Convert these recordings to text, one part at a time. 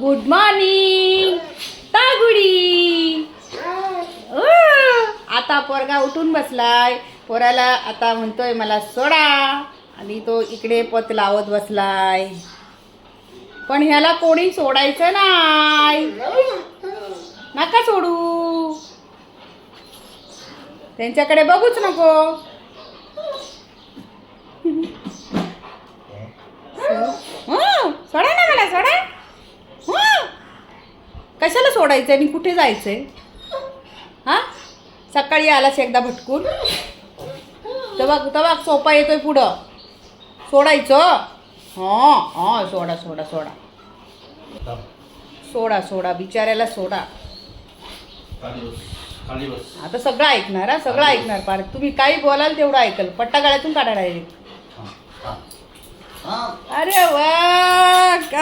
Good morning तागुडी. आता पोरगा उठून बसलाय. पोराला आता म्हणतोय मला सोडा. आणि तो इकडे पत लावत बसलाय. पण ह्याला कोणी सोडायचं नाही. नका सोडू. त्यांच्याकडे बघूच नको हं, सोडा ना मला सोडा हं. कशाला सोडायचं आणि कुठे जायचं आहे हां? सकाळी आलास एकदा भटकून? तबाग तवा सोपा येतोय पुढं. सोडायचं? हां हां सोडा सोडा सोडा. सोडा सोडा बिचाऱ्याला सोडा. आता सगळं ऐकणार हा? सगळं ऐकणार. पार तुम्ही काही बोलाल तेवढं ऐकल. पट्टा गाड्यातून काढा डायरेक्ट अरे वा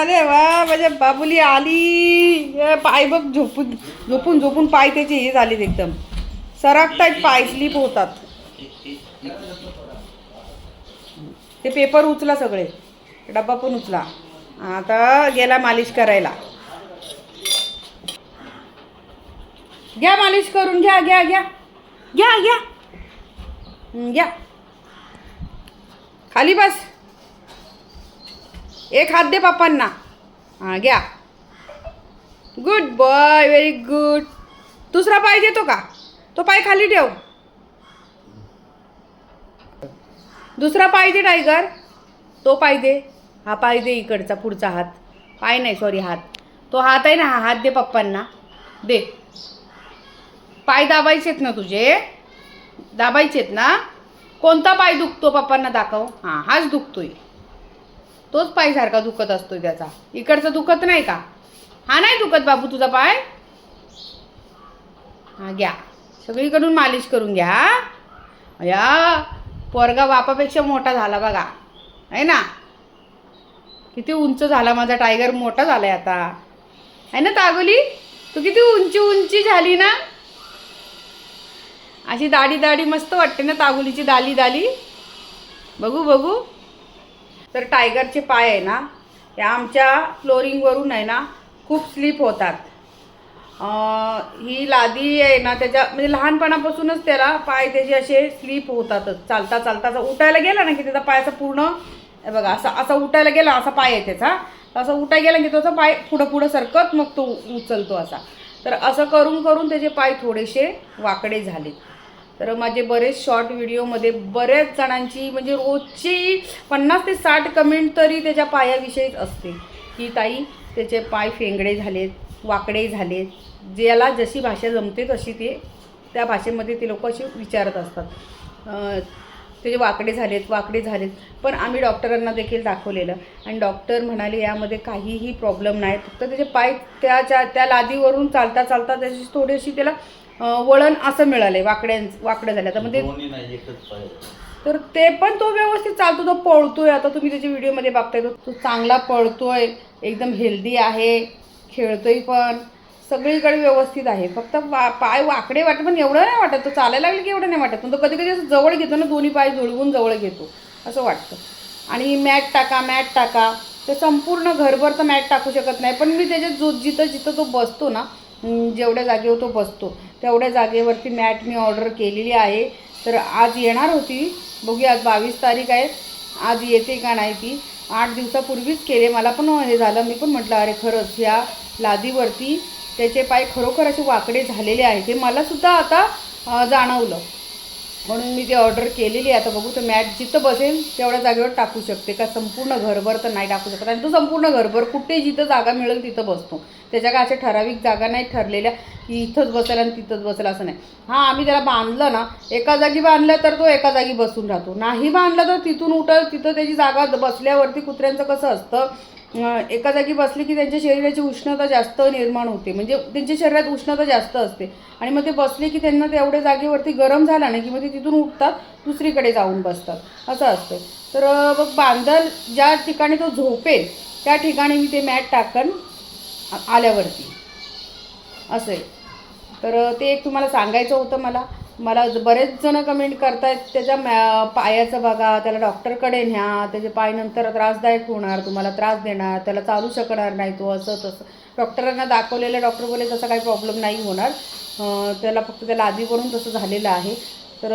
अरे वा माझ्या बाबुली आली. पाय बघ झोपून झोपून झोपून पाय त्याचे हे झालेत एकदम. सरकतायत पाय स्लिप होतात. ते पेपर उचला सगळे. डब्बा पण उचला. आता गेला मालिश करायला. घ्या मालिश करून घ्या घ्या घ्या. घ्या घ्या. घ्या. खाली बस. एक हात दे पप्पांना. हां घ्या. गुड बॉय व्हेरी गुड दुसरा पाय देतो का? तो पाय खाली ठेव. दुसरा पाय दे टायगर तो पाय दे. हा पाय दे इकडचा पुढचा हात. पाय नाही सॉरी हात. तो हात आहे ना हा हात दे पप्पांना. दे. पाय दाबायचेत ना तुझे? दाबायचेत ना? कोणता पाय दुखतो पप्पांना दाखव. हां हाच दुखतोय. तोच पायसारखा दुखत असतो त्याचा. इकडचा दुखत नाही का? हा नाही दुखत बाबू तुझा पाय? हा घ्या. सगळीकडून मालिश करून घ्या या पोरगा बापापेक्षा मोठा झाला बघा. आहे ना? किती उंच झाला माझा टायगर मोठा झालाय आता. आहे ना तागोली? तू किती उंची उंची झाली ना? अशी दाढी दाढी मस्त वाटते ना तागुलीची दाली दाली? बघू बघू. तर टायगरचे पाय आहे ना या आमच्या फ्लोरिंगवरून आहे ना खूप स्लिप होतात. ही लादी आहे ना त्याच्या म्हणजे लहानपणापासूनच त्याला पाय त्याचे असे स्लिप होतातच चालता चालता असं उठायला गेला ना की त्याचा पाय पूर्ण बघा असा असा उठायला गेला असा पाय आहे त्याचा. असं उठाय गेला की त्याचा पाय पुढं पुढं सरकत मग तो उचलतो असा. तर असं करून करून त्याचे पाय थोडेसे वाकडे झाले तर माझे बरेच शॉर्ट व्हिडिओमध्ये बऱ्याच जणांची म्हणजे रोजची पन्नास ते साठ कमेंट तरी त्याच्या पायाविषयीच असते. की ताई त्याचे पाय फेंगडे झालेत वाकडे झालेत. ज्याला जशी भाषा जमते तशी ते त्या भाषेमध्ये ते लोक असे विचारत असतात. त्याचे वाकडे झालेत वाकडे झालेत. पण आम्ही डॉक्टरांना देखील दाखवलेलं. आणि डॉक्टर म्हणाले यामध्ये काहीही प्रॉब्लेम नाही. फक्त त्याचे पाय त्याच्या त्या लादीवरून चालता चालता त्याची थोडीशी त्याला वळण असं मिळालंय वाकड्यां वाकडं झालं तर म्हणजे तर ते पण तो व्यवस्थित चालतो तो पळतोय. आता तुम्ही त्याच्या व्हिडिओमध्ये बघताय तो तो चांगला पळतोय एकदम हेल्दी आहे खेळतोय पण. सगळीकडे व्यवस्थित आहे. फक्त वा पाय वाकडे वाटत पण एवढं नाही वाटत. तो चालायला लागलं की एवढं नाही वाटत. पण तो कधी कधी असं जवळ घेतो ना दोन्ही पाय जुळवून जवळ घेतो असं वाटतं. आणि मॅट टाका मॅट टाका. ते संपूर्ण घरभर तर मॅट टाकू शकत नाही. पण मी त्याच्यात जो जिथं जिथं तो बसतो ना जेवढ्या जागेवर तो बसतो तेवढ्या जागेवरती मॅट मी ऑर्डर केलेली आहे. तर आज येणार होती. बघूया आज बावीस तारीख आहे. आज येते का नाही ती? आठ दिवसापूर्वीच केले. मला पण हे झालं. मी पण म्हटलं अरे खरंच ह्या लादीवरती त्याचे पाय खरोखर असे वाकडे झालेले आहेत. हे मलासुद्धा आता जाणवलं. म्हणून मी ती ऑर्डर केलेली आहे. आता बघू तर मॅट जिथं बसेल तेवढ्या जागेवर टाकू शकते. का संपूर्ण घरभर तर नाही टाकू शकत. आणि तो संपूर्ण घरभर कुठे जिथं जागा मिळेल तिथं बसतो. त्याच्या काय अशा ठराविक जागा नाही ठरलेल्या की इथंच बसेल आणि तिथंच बसेल असं नाही. हां आम्ही त्याला बांधलं ना एका जागी बांधलं तर तो एका जागी बसून राहतो. नाही बांधलं तर तिथून उठल तिथं त्याची जागा बसल्यावरती कुत्र्यांचं कसं असतं? एका जागी बसले की त्यांच्या शरीराची उष्णता जास्त निर्माण होते. म्हणजे त्यांच्या शरीरात उष्णता जास्त असते. आणि मग ते बसले की त्यांना तेवढ्या जागेवरती गरम झाला ना की मग ते तिथून उठतात दुसरीकडे जाऊन बसतात. असं असतं तर मग बांधल ज्या ठिकाणी तो झोपेल त्या ठिकाणी मी ते मॅट टाकन आ- आल्यावरती. असं आहे तर ते एक तुम्हाला सांगायचं होतं मला. मला बरेच जण कमेंट करतायत त्याच्या मॅ पायाचं बघा त्याला डॉक्टरकडे न्या त्याचे पाय नंतर त्रासदायक होणार तुम्हाला त्रास देणार त्याला चालू शकणार नाही तो असं तसं. डॉक्टरांना दाखवलेलं डॉक्टर बोले तसा काही प्रॉब्लेम नाही होणार. त्याला फक्त त्याला आधीवरून तसं झालेलं आहे. तर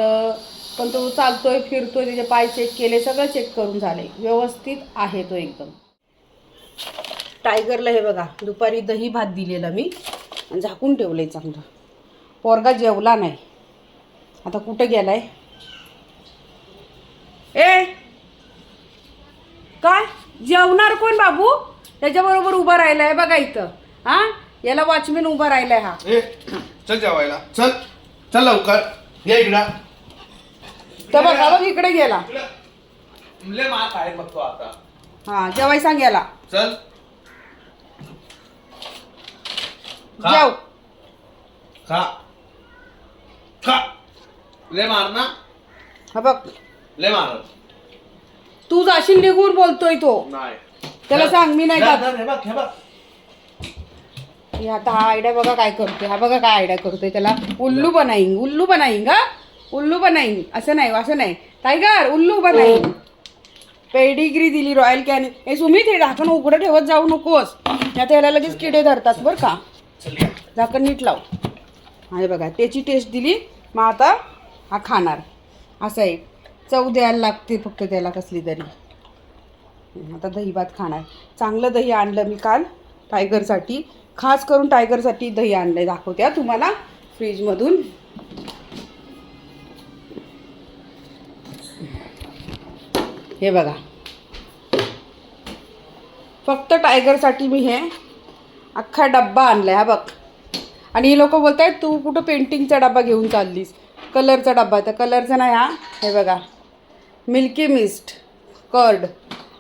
पण तो चालतोय फिरतोय त्याचे पाय चेक केले सगळं चेक करून झाले. व्यवस्थित आहे तो एकदम. टायगरला हे बघा दुपारी दही भात दिलेला मी. आणि झाकून ठेवलं आहे चांगलं. पोरगा जेवला नाही. आता कुठं गेलाय? ए! काय? जेवणार कोण बाबू? त्याच्याबरोबर उभा राहिलाय बघा इथं. हा? याला वॉचमॅन उभा राहिलाय हा. ए चल जेवायला. चल. चल लवकर. ये इकडं. तर बघा बघ इकडे गेला. लय मार आहे बघतो आता. हा जेवाय सांग याला. चल. खा. जेव. खा. खा. लय मार ना. हा बघ. लय मार. तू जाशील निघून बोलतोय तो. नाही. त्याला सांग मी नाही जात. हे बघ हे बघ. हे आता हा आयडिया बघा काय करतोय. हा बघा काय आयडिया करतोय त्याला. उल्लू बनाईंग उल्लू बनाईंग हा. उल्लू बनाईंग. असं नाही असं नाही. टायगर उल्लू बनाईंग. पेडिग्री दिली रॉयल कॅन. हे सुमित हे ढाकण उघडं ठेवत जाऊ नकोस. आता याला लगेच किडे धरतात बरं का. झाकण नीट लाव. हा हे बघा त्याची टेस्ट दिली. मग आता हा खाणार. असं आहे. चव द्यायला लागते फक्त त्याला कसली तरी. आता दही भात खाणार. चांगलं दही आणलं मी काल टायगरसाठी. खास करून टायगरसाठी दही आणलं दाखवते तुम्हाला फ्रीजमधून. हे बघा. फक्त टायगरसाठी मी हे अख्खा डब्बा आणलाय. हा बघ. आणि हे लोक बोलत आहेत तू कुठं पेंटिंगचा डब्बा घेऊन चाललीस? कलरचा डब्बा तर कलरचा नाही हा. हे बघा. Milky Mist curd.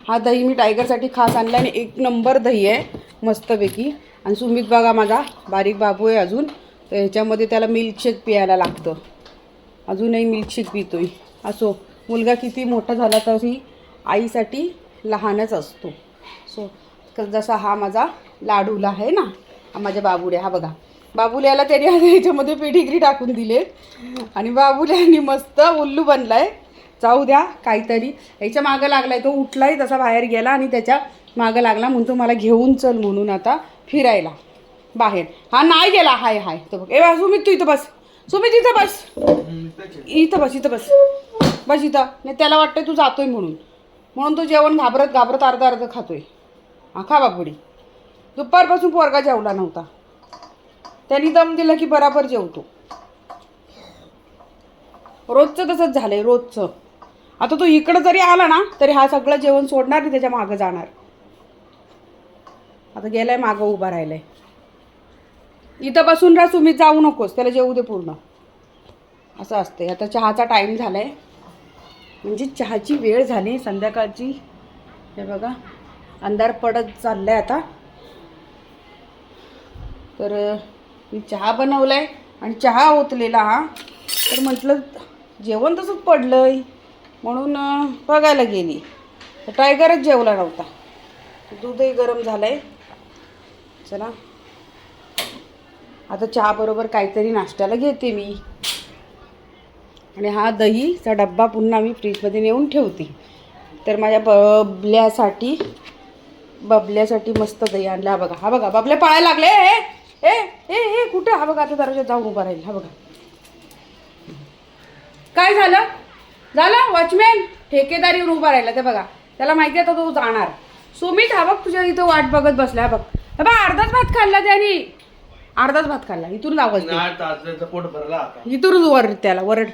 हा दही मी टायगरसाठी खास आणला आणि एक नंबर दही आहे मस्तपैकी. आणि सुमित बघा माझा बारीक बाबू आहे अजून. तर ह्याच्यामध्ये त्याला मिल्कशेक पियायला लागतं. अजूनही मिल्कशेक पितोय. असो मुलगा किती मोठा झाला तरी आईसाठी लहानच असतो. सो क- जसा हा माझा लाडूला आहे ना माझ्या बाबुड्या हा बघा. बाबुल्याला त्याने आता याच्यामध्ये पेडिग्री टाकून दिले. आणि बाबुल्यांनी मस्त उल्लू बनलाय. जाऊ द्या काहीतरी. ह्याच्या मागं लागलाय तो उठलाय तसा बाहेर गेला आणि त्याच्या मागं लागला म्हणतो मला घेऊन चल म्हणून आता फिरायला. बाहेर. हा नाही गेला. हाय हाय. तो बघ. ए बा, सुमित तू इथं बस. सुमित इथं बस. इथं बस इथं बस. बस इथं. नाही त्याला वाटतंय तू जातोय म्हणून. म्हणून तो जेवण घाबरत घाबरत अर्धा अर्ध खातोय. हा खा बापुडी. दुपारपासून पोरगा जेवला नव्हता. त्यांनी दम दिला की बराबर जेवतो. रोजचं तसंच झालंय रोजचं. आता तो इकडं जरी आला ना तरी हा सगळं जेवण सोडणार नाही त्याच्या मागं जाणार. आता गेलाय मागं उभा राहिलाय. इथं बसून राहा तुम्ही जाऊ नकोस त्याला जेवू दे पूर्ण. असं असते आता चहाचा टाईम झालाय. म्हणजे चहाची वेळ झाली संध्याकाळची. हे बघा अंधार पडत चाललाय आता. तर मी चहा बनवला आहे आणि चहा ओतलेला हा. तर म्हटलं जेवण तसंच पडलं आहे म्हणून बघायला गेली. तर टायगरच जेवला नव्हता. दूधही गरम झालं आहे चला. आता चहाबरोबर काहीतरी नाश्त्याला घेते मी. आणि हा दहीचा डब्बा पुन्हा मी फ्रीजमध्ये नेऊन ठेवते. तर माझ्या बबल्यासाठी बबल्यासाठी मस्त दही आणला. हा बघा हा बघा बबल्या पळायला लागले हे. ए ए ए कुठे? हा बघा आता दरवाजात जाऊन उभा राहील. हा बघा. काय झालं? झालं? वॉचमॅन ठेकेदार येऊन उभा राहिला ते बघा. त्याला माहिती आता तो जाणार. सुमित हा बघ तुझ्या इथं वाट बघत बसला हा बघ. बघ अर्धाच भात खाल्ला त्याने. अर्धाच भात खाल्ला. इथून त्याचं पोट भरला इथूनच वर त्याला वरड.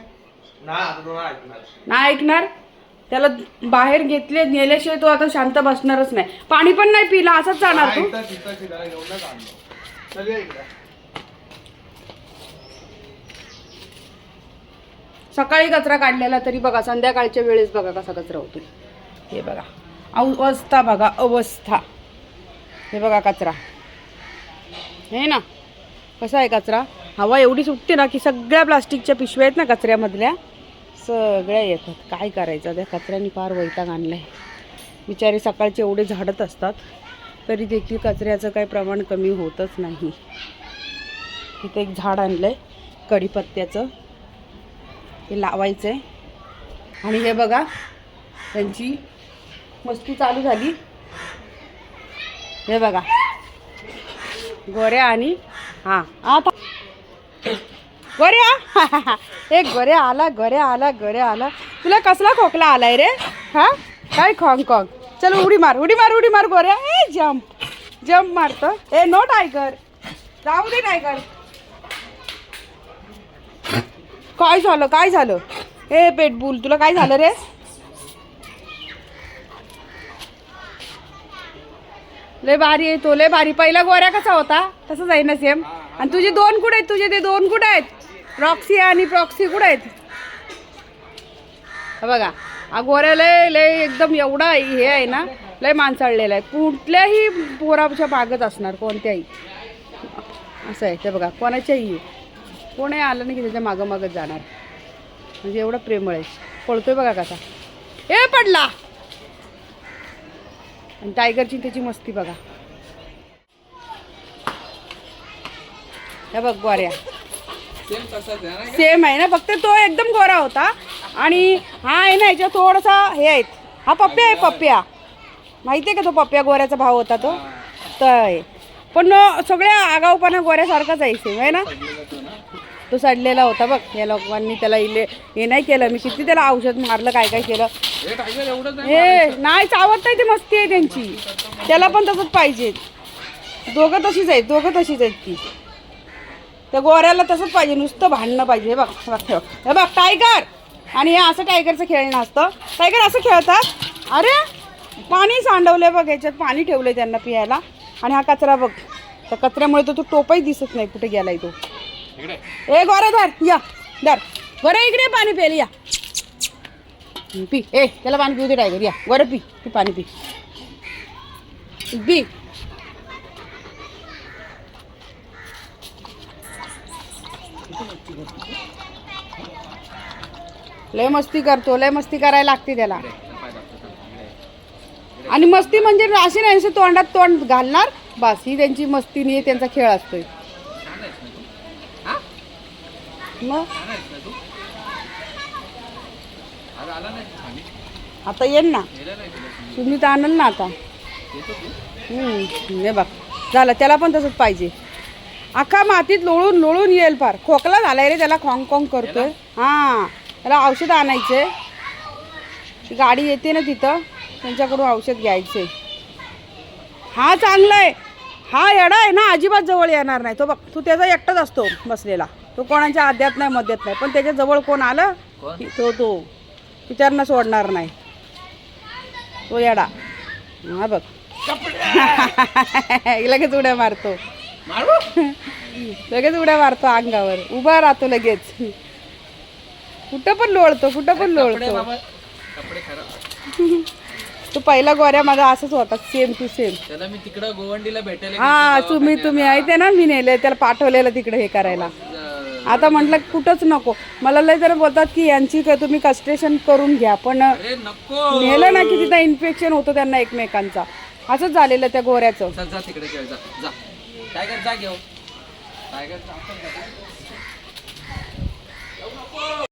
नाही ऐकणार. त्याला बाहेर घेतले नेल्याशिवाय तो आता शांत बसणारच नाही. पाणी पण नाही पिला असंच जाणार तू. सकाळी कचरा काढलेला तरी बघा संध्याकाळच्या वेळेस बघा कसा कचरा होतो हे बघा अवस्था बघा अवस्था. हे बघा कचरा. हे ना कसा आहे कचरा? हवा एवढी सुटते ना की सगळ्या प्लास्टिकच्या पिशव्या आहेत ना कचऱ्यामधल्या सगळ्या येतात. काय करायचं? त्या कचऱ्याने फार वैताग आणलं आहे बिचारे सकाळचे एवढे झाडत असतात. तरी देखील कचऱ्याचं काही प्रमाण कमी होतच नाही. तिथे एक झाड आणलं आहे कढीपत्त्याचं. हे लावायचं आहे आणि हे बघा त्यांची मस्ती चालू झाली. हे बघा गोऱ्या आणि हां आता. गोऱ्या हे गोऱ्या आला गोऱ्या आला गोऱ्या आला. तुला कसला खोकला आलाय रे? हा? काय खोंग कॉंग चल उडी मार उडी मार उडी मार गोऱ्या. ए जम्प जम्प मारत. ए नो टायगर जाऊ दे टायगर काय झालं काय झालं? ए पेटबुल तुला काय झालं रे? लय भारी आहे तो लय भारी. पहिला गोऱ्या कसा होता? तसंच आहे ना सेम आणि तुझे दोन कुठे आहेत? तुझे ते दोन कुठे आहेत? प्रॉक्सी आणि प्रॉक्सी कुठे आहेत? बघा. हा गोऱ्या लय लय एकदम एवढा हे आहे ना लय माणसाळलेला आहे. कुठल्याही पोराच्या मागत असणार कोणत्याही. असं आहे ते बघा कोणाच्याही. कोणी आलं नाही की त्याच्या मागं मागत जाणार. म्हणजे एवढं प्रेमळ आहे. पळतोय बघा कसा. ए पडला! आणि टायगरची त्याची मस्ती बघा. हे बघ गोऱ्या सेम आहे ना फक्त तो एकदम गोरा होता. आणि हा आहे ना याच्या थोडासा हे आहेत. हा पप्प्या आहे पप्प्या. माहिती आहे का तो पप्प्या गोऱ्याचा भाव होता तो? तर आहे पण सगळ्या आगाऊपणा गोऱ्यासारखाच आहे सेम आहे ना? तो सडलेला होता बघ या लोकांनी त्याला इले हे नाही केलं. मी किती त्याला औषध मारलं काय काय केलं? हे नाही चावत नाही ती मस्ती आहे त्यांची. त्याला पण तसंच पाहिजे. दोघं तशीच आहेत दोघं तशीच आहेत ती. त्या गोऱ्याला तसंच पाहिजे नुसतं भांडणं पाहिजे. हे बघ बघ हे बघ. टायगर आणि हे असं टायगरचं खेळणं असतं. टायगर असं खेळतात अरे पाणी सांडवलंय बघ याच्यात पाणी ठेवलंय त्यांना पियायला. आणि हा कचरा बघ त्या कचऱ्यामुळे तर तो टोपही दिसत नाही कुठे गेलाय तो. ए गोरा धर या धर. गोरा इकडे पाणी प्यायला या. पी ए त्याला पाणी पिऊ दे टायगर या. गोरं पी पी पाणी पी. पी. लय मस्ती करतो लय मस्ती करायला लागते त्याला. आणि मस्ती म्हणजे अशी नाही असं तोंडात तोंड घालणार बस ही त्यांची मस्ती नाही त्यांचा खेळ असतोय. मग? आता येईल ना. तुम्ही तर आणल ना आता. हे बघ. झालं त्याला पण तसंच पाहिजे. अख्खा मातीत लोळून लोळून येईल फार खोकला झालाय रे त्याला खोंग खोंग करतोय. हां. त्याला औषध आणायचे गाडी येते ना तिथं त्यांच्याकडून औषध घ्यायचे हा चांगला आहे हा येडा आहे ना अजिबात जवळ येणार नाही. तो बघ तू त्याचा एकटाच असतो बसलेला. तो कोणाच्या आद्यात नाही मध्यात नाही. पण त्याच्याजवळ कोण आलं की तो तो. विचारणं सोडणार नाही. तो येडा. हा बघ. लगेच उड्या मारतो. लगेच उड्या मारतो अंगावर. उभा राहतो लगेच. कुठं पण लोळतो कुठं पण लोळतो. तो पहिला गोऱ्या माझा असंच होता सेम टू सेम त्याला मी तिकडं गोवंडीला भेटायला हा तुम्ही तुम्ही आहे ते ना मी नेले त्याला पाठवलेलं तिकडे हे करायला. आता म्हटलं कुठंच नको. मला लय जरा बोलतात की यांची क- तुम्ही कस्ट्रेशन करून घ्या पण नेलं ना की तिथं इन्फेक्शन होतं त्यांना एकमेकांचा. असंच झालेलं त्या गोऱ्याचं. जा तिकडे जा जा. टायगर जा घेऊ टायगर.